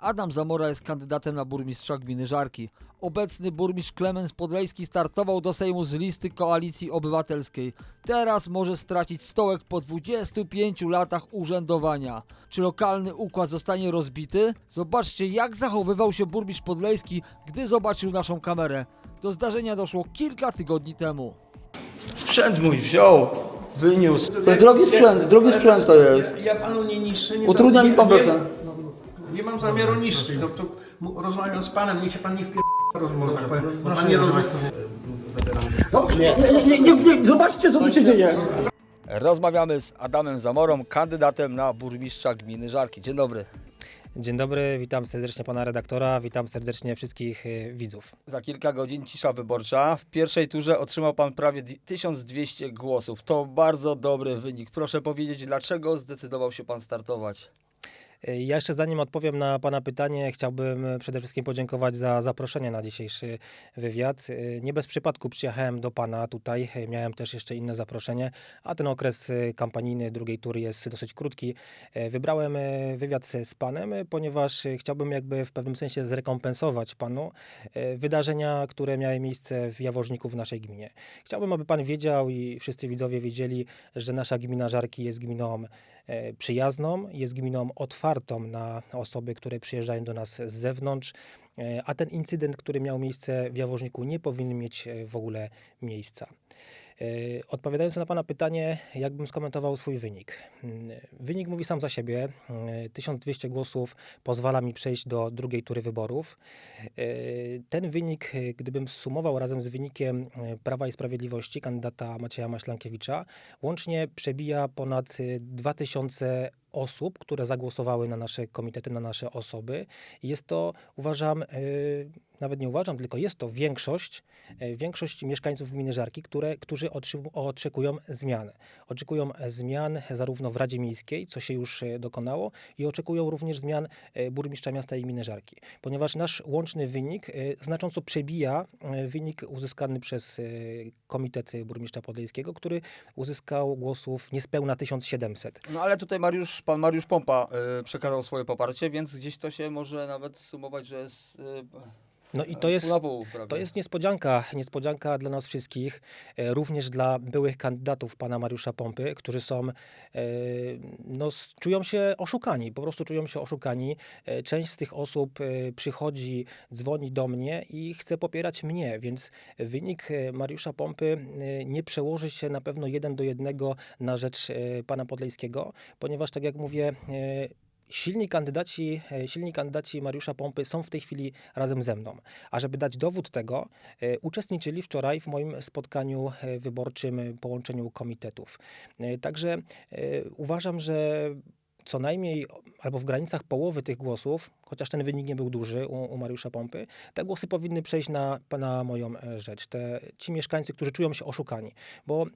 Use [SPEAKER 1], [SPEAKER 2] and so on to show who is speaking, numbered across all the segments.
[SPEAKER 1] Adam Zamora jest kandydatem na burmistrza gminy Żarki. Obecny burmistrz Klemens Podlejski startował do Sejmu z listy Koalicji Obywatelskiej. Teraz może stracić stołek po 25 latach urzędowania. Czy lokalny układ zostanie rozbity? Zobaczcie jak zachowywał się burmistrz Podlejski, gdy zobaczył naszą kamerę. Do zdarzenia doszło kilka tygodni temu. Sprzęt mój wziął, wyniósł. To jest drogi sprzęt, drogi sprzęt to jest.
[SPEAKER 2] Ja, ja panu nie niszczę. Nie
[SPEAKER 1] Utrudnia mi pan pracę.
[SPEAKER 2] Nie, mam zamiaru niszczyć. No to mu- rozmawiam z panem, niech się pan nie wpier... rozmowę, tak powiem. Bo pan nie rozumie.
[SPEAKER 1] Nie, nie, nie, nie, zobaczcie co tu się dzieje. Rozmawiamy z Adamem Zamorą, kandydatem na burmistrza gminy Żarki. Dzień dobry.
[SPEAKER 3] Dzień dobry, witam serdecznie pana redaktora, witam serdecznie wszystkich y, widzów.
[SPEAKER 1] Za kilka godzin cisza wyborcza. W pierwszej turze otrzymał pan prawie di- 1200 głosów. To bardzo dobry wynik. Proszę powiedzieć, dlaczego zdecydował się pan startować?
[SPEAKER 3] Y, Ja jeszcze zanim odpowiem na pana pytanie, chciałbym y, przede wszystkim podziękować za zaproszenie na dzisiejszy wywiad. Y, Nie bez przypadku przyjechałem do pana tutaj, miałem też jeszcze inne zaproszenie, a ten okres kampanijny drugiej tury jest dosyć krótki. Wybrałem wywiad z panem, ponieważ chciałbym jakby w pewnym sensie zrekompensować panu wydarzenia, które miały miejsce w Jaworzniku w naszej gminie. Chciałbym, aby pan wiedział i wszyscy widzowie wiedzieli, że nasza gmina Żarki jest gminą e, przyjazną, jest gminą otwartą na osoby, które przyjeżdżają do nas z zewnątrz, e, a ten incydent, który miał miejsce w Jaworzniku, nie powinien mieć e, w ogóle miejsca. E, Odpowiadając na Pana pytanie, jakbym skomentował swój wynik. Mm, Wynik mówi sam za siebie. E, 1200 głosów pozwala mi przejść do drugiej tury wyborów. E, Ten wynik, e, gdybym sumował razem z wynikiem e, Prawa i Sprawiedliwości kandydata Macieja Maślankiewicza, łącznie przebija ponad y, 2000 osób, które zagłosowały na nasze komitety, na nasze osoby. Jest to, uważam, y, nawet nie uważam, tylko jest to większość, y, większość mieszkańców gminy Żarki, które, którzy oczekują zmian. Oczekują zmian zarówno w Radzie Miejskiej, co się już y, dokonało, i oczekują również zmian burmistrza miasta i gminy Żarki. Ponieważ nasz łączny wynik znacząco przebija wynik uzyskany przez Komitet Burmistrza Podlejskiego, który uzyskał głosów niespełna 1700.
[SPEAKER 1] No ale tutaj Mariusz, pan Mariusz Pompa y, przekazał swoje poparcie, więc gdzieś to się może nawet sumować, że jest y,
[SPEAKER 3] No i to
[SPEAKER 1] pół
[SPEAKER 3] jest,
[SPEAKER 1] pół
[SPEAKER 3] to jest niespodzianka, niespodzianka dla nas wszystkich, e, również dla byłych kandydatów pana Mariusza Pompy, którzy są, e, no, czują się oszukani, po prostu czują się oszukani. E, Część z tych osób e, przychodzi, dzwoni do mnie i chce popierać mnie, więc wynik e, Mariusza Pompy e, nie przełoży się na pewno jeden do jednego na rzecz e, pana Podlejskiego, ponieważ tak jak mówię, e, Silni kandydaci, e, silni kandydaci Mariusza Pompy są w tej chwili razem ze mną. A żeby dać dowód tego, e, uczestniczyli wczoraj w moim spotkaniu e, wyborczym, połączeniu komitetów. Także uważam, że co najmniej albo w granicach połowy tych głosów, chociaż ten wynik nie był duży u, u Mariusza Pompy, te głosy powinny przejść na, na moją rzecz. Te, ci mieszkańcy, którzy czują się oszukani. Bo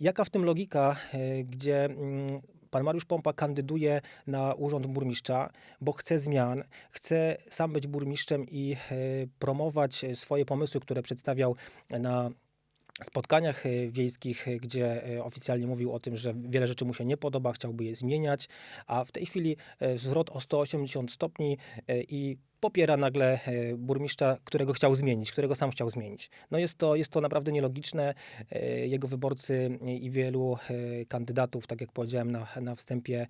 [SPEAKER 3] jaka w tym logika, gdzie mm, pan Mariusz Pompa kandyduje na urząd burmistrza, bo chce zmian, chce sam być burmistrzem i e, promować swoje pomysły, które przedstawiał na spotkaniach e, wiejskich, e, gdzie oficjalnie mówił o tym, że wiele rzeczy mu się nie podoba, chciałby je zmieniać, a w tej chwili zwrot o 180 stopni i popiera nagle e, burmistrza, którego chciał zmienić, którego sam chciał zmienić. No jest to, jest to naprawdę nielogiczne. E, Jego wyborcy i wielu e, kandydatów, tak jak powiedziałem na, na wstępie,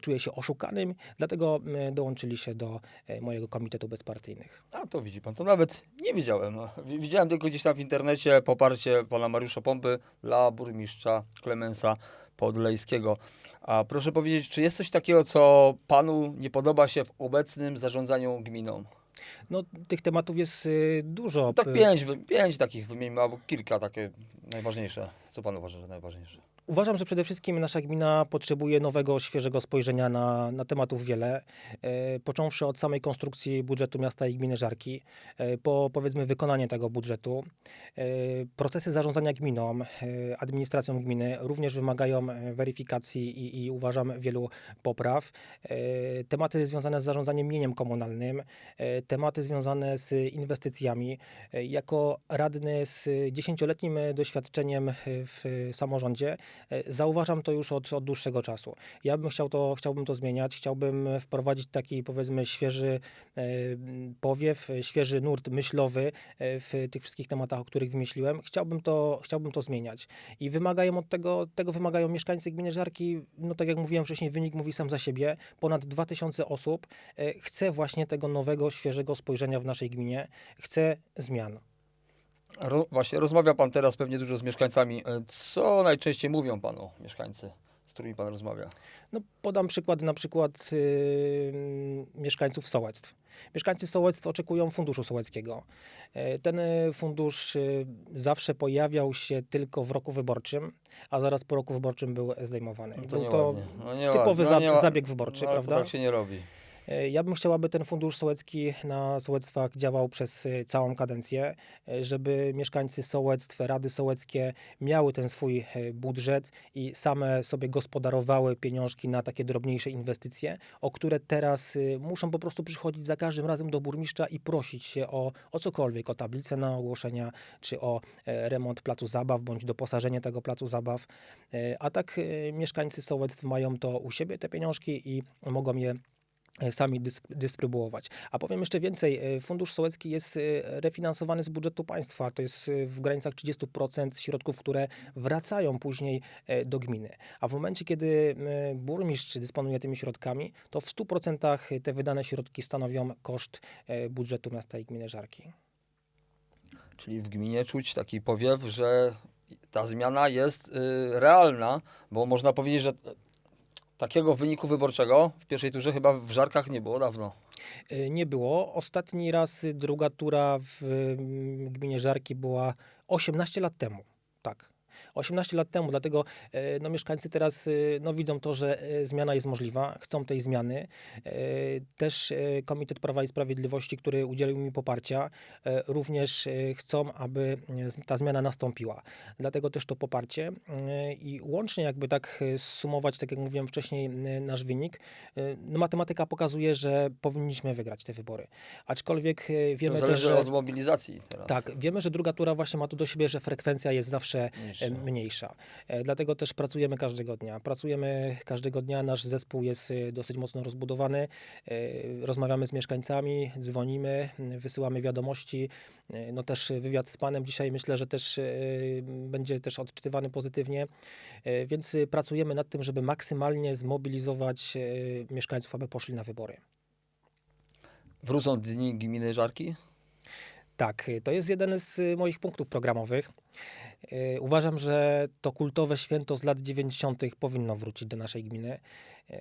[SPEAKER 3] czuje się oszukanym, dlatego dołączyli się do mojego komitetu bezpartyjnych.
[SPEAKER 1] A to widzi pan, to nawet nie wiedziałem. No. Wi- Widziałem tylko gdzieś tam w internecie poparcie pana Mariusza Pompy dla burmistrza Klemensa Podlejskiego. A proszę powiedzieć, czy jest coś takiego, co panu nie podoba się w obecnym zarządzaniu gminą?
[SPEAKER 3] No, tych tematów jest y, dużo.
[SPEAKER 1] Tak
[SPEAKER 3] P-
[SPEAKER 1] pięć, pięć takich wymienimy, albo kilka takie najważniejsze. Co pan uważa, że najważniejsze?
[SPEAKER 3] Uważam, że przede wszystkim nasza gmina potrzebuje nowego, świeżego spojrzenia na, na tematów wiele. E, począwszy od samej konstrukcji budżetu miasta i gminy Żarki, e, po powiedzmy wykonanie tego budżetu. E, procesy zarządzania gminą, e, administracją gminy również wymagają e, weryfikacji i, i uważam wielu popraw. E, tematy związane z zarządzaniem mieniem komunalnym, e, tematy związane z inwestycjami. E, Jako radny z dziesięcioletnim doświadczeniem w samorządzie Zauważam to już od, od dłuższego czasu. Ja bym chciał to, chciałbym to zmieniać, chciałbym wprowadzić taki powiedzmy świeży e, powiew, e, świeży nurt myślowy e, w tych wszystkich tematach, o których wymyśliłem. Chciałbym to, chciałbym to zmieniać. I wymagają od tego, tego wymagają mieszkańcy gminy Żarki, no tak jak mówiłem wcześniej, wynik mówi sam za siebie. Ponad 2000 osób e, chce właśnie tego nowego, świeżego spojrzenia w naszej gminie, chce zmian.
[SPEAKER 1] Ro, właśnie, rozmawia pan teraz pewnie dużo z mieszkańcami. E, Co najczęściej mówią panu mieszkańcy, z którymi pan rozmawia?
[SPEAKER 3] No, podam przykład na przykład yy, mieszkańców sołectw. Mieszkańcy sołectw oczekują funduszu sołeckiego. E, Ten e, fundusz e, zawsze pojawiał się tylko w roku wyborczym, a zaraz po roku wyborczym był zdejmowany.
[SPEAKER 1] No to
[SPEAKER 3] był to.
[SPEAKER 1] No
[SPEAKER 3] typowy.
[SPEAKER 1] No
[SPEAKER 3] za-
[SPEAKER 1] nie ła-
[SPEAKER 3] zabieg wyborczy,
[SPEAKER 1] no,
[SPEAKER 3] prawda?
[SPEAKER 1] To tak się nie robi.
[SPEAKER 3] E, Ja bym chciał, aby ten fundusz sołecki na sołectwach działał przez e, całą kadencję, e, żeby mieszkańcy sołectw, rady sołeckie miały ten swój budżet i same sobie gospodarowały pieniążki na takie drobniejsze inwestycje, o które teraz muszą po prostu przychodzić za każdym razem do burmistrza i prosić się o, o cokolwiek, o tablicę na ogłoszenia, czy o remont placu zabaw, bądź doposażenie tego placu zabaw. A tak mieszkańcy sołectw mają to u siebie, te pieniążki i mogą je sami dys- dystrybuować. A powiem jeszcze więcej, e, Fundusz Sołecki jest e, refinansowany z budżetu państwa, to jest e, w granicach 30% środków, które wracają później e, do gminy. A w momencie, kiedy e, burmistrz dysponuje tymi środkami, to w 100% te wydane środki stanowią koszt e, budżetu miasta i gminy Żarki.
[SPEAKER 1] Czyli w gminie czuć taki powiew, że ta zmiana jest y, realna, bo można powiedzieć, że takiego wyniku wyborczego w pierwszej turze chyba w Żarkach nie było dawno.
[SPEAKER 3] E, Nie było. Ostatni raz druga tura w mm, gminie Żarki była 18 lat temu. Tak. 18 lat temu, dlatego e, no, mieszkańcy teraz e, no, widzą to, że e, zmiana jest możliwa, chcą tej zmiany. Też Komitet Prawa i Sprawiedliwości, który udzielił mi poparcia, również chcą, aby ta zmiana nastąpiła. Dlatego też to poparcie i łącznie jakby tak sumować, tak jak mówiłem wcześniej, nasz wynik, no, matematyka pokazuje, że powinniśmy wygrać te wybory. Aczkolwiek e,
[SPEAKER 1] To
[SPEAKER 3] wiemy też,
[SPEAKER 1] zależy
[SPEAKER 3] że...
[SPEAKER 1] od mobilizacji teraz.
[SPEAKER 3] Tak, wiemy, że druga tura właśnie ma to do siebie, że frekwencja jest zawsze
[SPEAKER 1] Niższa.
[SPEAKER 3] Mniejsza. E, Dlatego też pracujemy każdego dnia. Pracujemy każdego dnia, nasz zespół jest e, dosyć mocno rozbudowany. E, Rozmawiamy z mieszkańcami, dzwonimy, wysyłamy wiadomości. No też wywiad z panem dzisiaj myślę, że też będzie też odczytywany pozytywnie. Więc pracujemy nad tym, żeby maksymalnie zmobilizować mieszkańców, aby poszli na wybory.
[SPEAKER 1] Wrócą dni gminy Żarki?
[SPEAKER 3] Tak, to jest jeden z moich punktów programowych. Y, Uważam, że to kultowe święto z lat 90. powinno wrócić do naszej gminy. Y,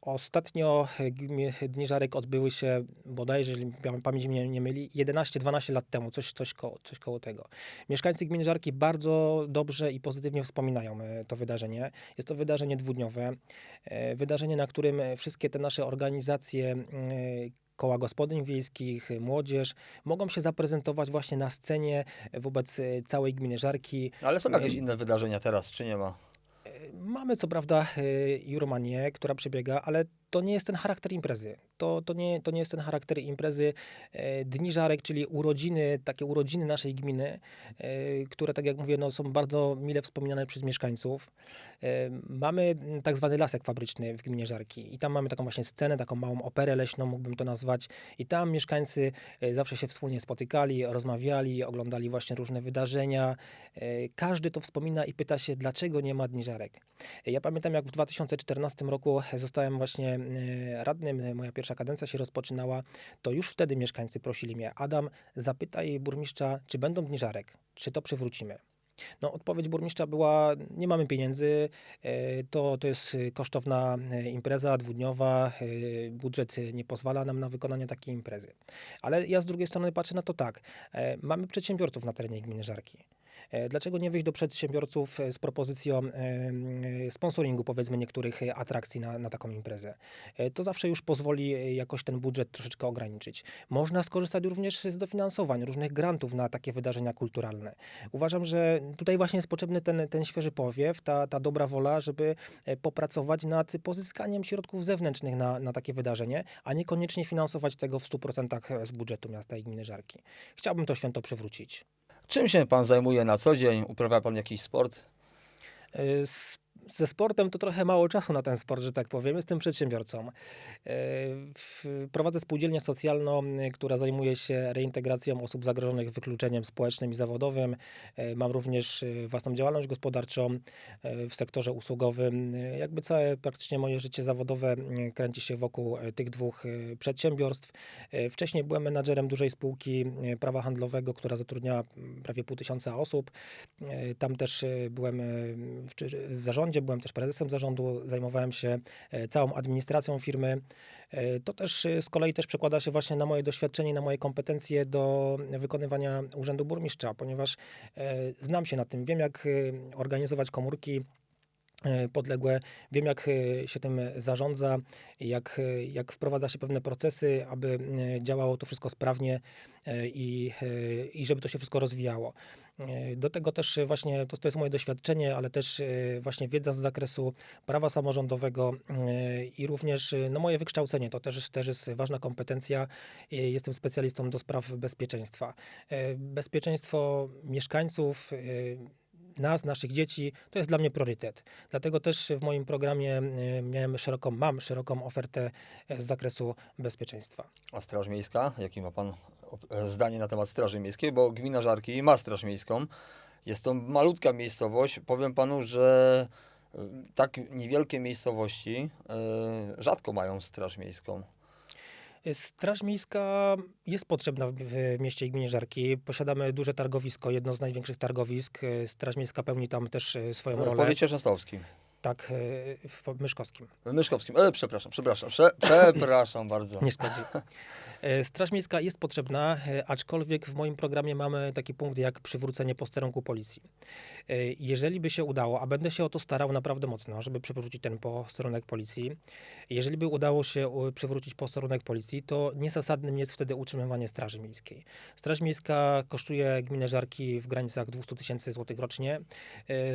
[SPEAKER 3] Ostatnio gmi- Dni Żarek odbyły się bodajże, jeżeli pamię- pamięć mnie nie myli, 11-12 lat temu, coś, coś, koło, coś koło tego. Mieszkańcy gminy Żarki bardzo dobrze i pozytywnie wspominają to wydarzenie. Jest to wydarzenie dwudniowe, wydarzenie, na którym wszystkie te nasze organizacje koła gospodyń wiejskich, młodzież mogą się zaprezentować właśnie na scenie wobec y, całej gminy Żarki.
[SPEAKER 1] Ale są jakieś inne wydarzenia teraz, czy nie ma?
[SPEAKER 3] Mamy co prawda y, Juromanię, która przebiega, ale to nie jest ten charakter imprezy. To, to, nie, to nie jest ten charakter imprezy. E, Dni Żarek, czyli urodziny, takie urodziny naszej gminy, e, które, tak jak mówię, no, są bardzo mile wspominane przez mieszkańców. E, Mamy tak zwany lasek fabryczny w gminie Żarki i tam mamy taką właśnie scenę, taką małą operę leśną, mógłbym to nazwać. I tam mieszkańcy zawsze się wspólnie spotykali, rozmawiali, oglądali właśnie różne wydarzenia. Każdy to wspomina i pyta się, dlaczego nie ma Dni Żarek. Ja pamiętam, jak w 2014 roku zostałem właśnie radnym, moja pierwsza kadencja się rozpoczynała, to już wtedy mieszkańcy prosili mnie, Adam, zapytaj burmistrza, czy będą dni żarek, czy to przywrócimy. No, odpowiedź burmistrza była: Nie mamy pieniędzy, e, to, to jest kosztowna e, impreza dwudniowa, e, budżet nie pozwala nam na wykonanie takiej imprezy. Ale ja z drugiej strony patrzę na to tak: mamy przedsiębiorców na terenie gminy Żarki. E, Dlaczego nie wyjść do przedsiębiorców e, z propozycją e, sponsoringu, powiedzmy, niektórych atrakcji na, na taką imprezę? To zawsze już pozwoli jakoś ten budżet troszeczkę ograniczyć. Można skorzystać również z dofinansowań, różnych grantów na takie wydarzenia kulturalne. Uważam, że tutaj właśnie jest potrzebny ten, ten świeży powiew, ta, ta dobra wola, żeby popracować nad pozyskaniem środków zewnętrznych na, na takie wydarzenie, a niekoniecznie finansować tego w 100% z budżetu miasta i gminy Żarki. Chciałbym to święto przywrócić.
[SPEAKER 1] Czym się pan zajmuje na co dzień? Uprawia pan jakiś sport?
[SPEAKER 3] Ze sportem to trochę mało czasu na ten sport, że tak powiem. Jestem przedsiębiorcą. W- Prowadzę spółdzielnię socjalną, y, która zajmuje się reintegracją osób zagrożonych wykluczeniem społecznym i zawodowym. Y, Mam również własną działalność gospodarczą w sektorze usługowym. Jakby całe praktycznie moje życie zawodowe kręci się wokół tych dwóch przedsiębiorstw. Wcześniej byłem menadżerem dużej spółki prawa handlowego, która zatrudniała prawie pół tysiąca osób. E, Tam też e, byłem e, w w zarządzie, byłem też prezesem zarządu, zajmowałem się e, całą administracją firmy. E, To też e, z kolei też przekłada się właśnie na moje doświadczenie, na moje kompetencje do wykonywania urzędu burmistrza, ponieważ znam się na tym, wiem jak organizować komórki podległe, wiem jak e, się tym zarządza, jak, e, jak wprowadza się pewne procesy, aby e, działało to wszystko sprawnie e, i, e, i żeby to się wszystko rozwijało. E, Do tego też właśnie to, to jest moje doświadczenie, ale też e, właśnie wiedza z zakresu prawa samorządowego e, i również e, no, moje wykształcenie. To też, też jest ważna kompetencja. E, Jestem specjalistą do spraw bezpieczeństwa. E, Bezpieczeństwo mieszkańców, e, nas, naszych dzieci, to jest dla mnie priorytet. Dlatego też w moim programie e, miałem szeroką, mam szeroką ofertę e, z zakresu bezpieczeństwa.
[SPEAKER 1] A Straż Miejska? Jakie ma Pan e, zdanie na temat Straży Miejskiej? Bo gmina Żarki ma Straż Miejską. Jest to malutka miejscowość. Powiem Panu, że y, tak niewielkie miejscowości y, rzadko mają Straż Miejską.
[SPEAKER 3] Straż Miejska jest potrzebna w, w mieście i gminie Żarki. Posiadamy duże targowisko, jedno z największych targowisk. Straż Miejska pełni tam też e, swoją
[SPEAKER 1] W
[SPEAKER 3] rolę.
[SPEAKER 1] powiecie częstochowskim.
[SPEAKER 3] Tak, e, w Myszkowskim.
[SPEAKER 1] W Myszkowskim. E, przepraszam, przepraszam. Prze, przepraszam bardzo.
[SPEAKER 3] Nie szkodzi. E, Straż Miejska jest potrzebna, e, aczkolwiek w moim programie mamy taki punkt jak przywrócenie posterunku policji. Jeżeli by się udało, a będę się o to starał naprawdę mocno, żeby przywrócić ten posterunek policji, jeżeli by udało się przywrócić posterunek policji, to niezasadnym jest wtedy utrzymywanie Straży Miejskiej. Straż Miejska kosztuje gminę Żarki w granicach 200 tysięcy złotych rocznie.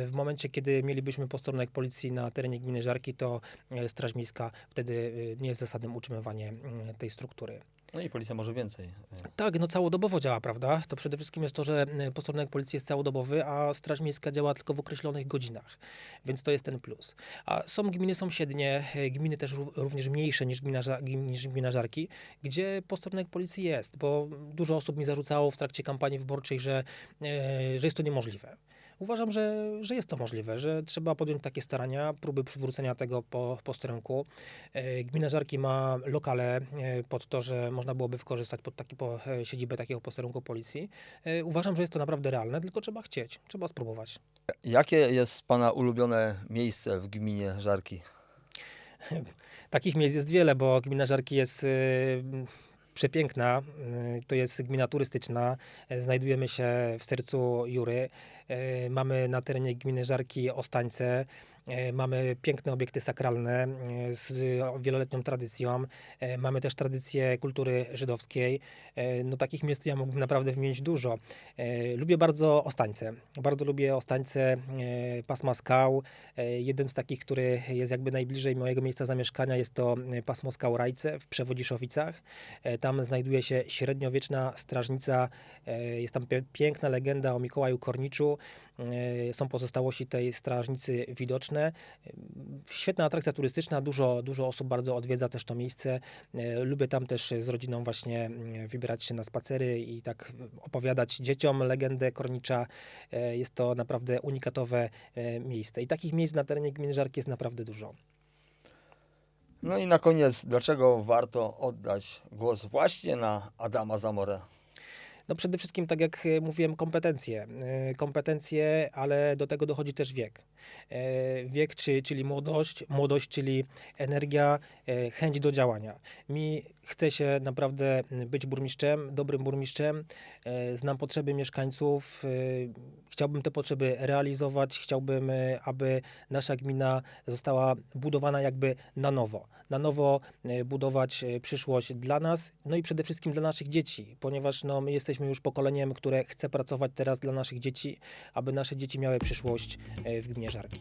[SPEAKER 3] W momencie, kiedy mielibyśmy posterunek policji na terenie gminy Żarki, to e, Straż Miejska wtedy e, nie jest zasadnym utrzymywanie mm, tej struktury.
[SPEAKER 1] No i policja może więcej.
[SPEAKER 3] Tak, no całodobowo działa, prawda? To przede wszystkim jest to, że y, posterunek policji jest całodobowy, a Straż Miejska działa tylko w określonych godzinach, więc to jest ten plus. A są gminy sąsiednie, y, gminy też ró- również mniejsze niż gmina, niż gmina Żarki, gdzie posterunek policji jest, bo dużo osób mi zarzucało w trakcie kampanii wyborczej, że, y, że jest to niemożliwe. Uważam, że, że jest to możliwe, że trzeba podjąć takie starania, próby przywrócenia tego po, posterunku. E, Gmina Żarki ma lokale e, pod to, że można byłoby wykorzystać pod taki po, e, siedzibę takiego posterunku policji. E, Uważam, że jest to naprawdę realne, tylko trzeba chcieć, trzeba spróbować.
[SPEAKER 1] Jakie jest Pana ulubione miejsce w gminie Żarki?
[SPEAKER 3] Takich miejsc jest wiele, bo gmina Żarki jest y, przepiękna. To jest gmina turystyczna. E, Znajdujemy się w sercu Jury. E, Mamy na terenie gminy Żarki Ostańce. E, Mamy piękne obiekty sakralne e, z wieloletnią tradycją. E, Mamy też tradycję kultury żydowskiej. No takich miejsc ja mógłbym naprawdę wymienić dużo. Lubię bardzo Ostańce. Bardzo lubię Ostańce, pasma skał. Jednym z takich, który jest jakby najbliżej mojego miejsca zamieszkania jest to pasmo skał Rajce w Przewodziszowicach. Tam znajduje się średniowieczna strażnica. Jest tam piękna legenda o Mikołaju Korniczu. Są pozostałości tej strażnicy widoczne. Świetna atrakcja turystyczna, dużo, dużo osób bardzo odwiedza też to miejsce. E, Lubię tam też z rodziną właśnie mm, wybierać się na spacery i tak opowiadać dzieciom legendę Kornicza. E, Jest to naprawdę unikatowe e, miejsce. I takich miejsc na terenie gminy Żarki jest naprawdę dużo.
[SPEAKER 1] No i na koniec, dlaczego warto oddać głos właśnie na Adama Zamorę?
[SPEAKER 3] No przede wszystkim, tak jak e, mówiłem, kompetencje. E, Kompetencje, ale do tego dochodzi też wiek. E, Wiek, czy, czyli młodość, młodość, czyli energia, chęć do działania. Mi chce się naprawdę być burmistrzem, dobrym burmistrzem. Znam potrzeby mieszkańców. Chciałbym te potrzeby realizować. Chciałbym, aby nasza gmina została budowana jakby na nowo. Na nowo budować przyszłość dla nas, no i przede wszystkim dla naszych dzieci, ponieważ no, my jesteśmy już pokoleniem, które chce pracować teraz dla naszych dzieci, aby nasze dzieci miały przyszłość e, w gminie Żarki.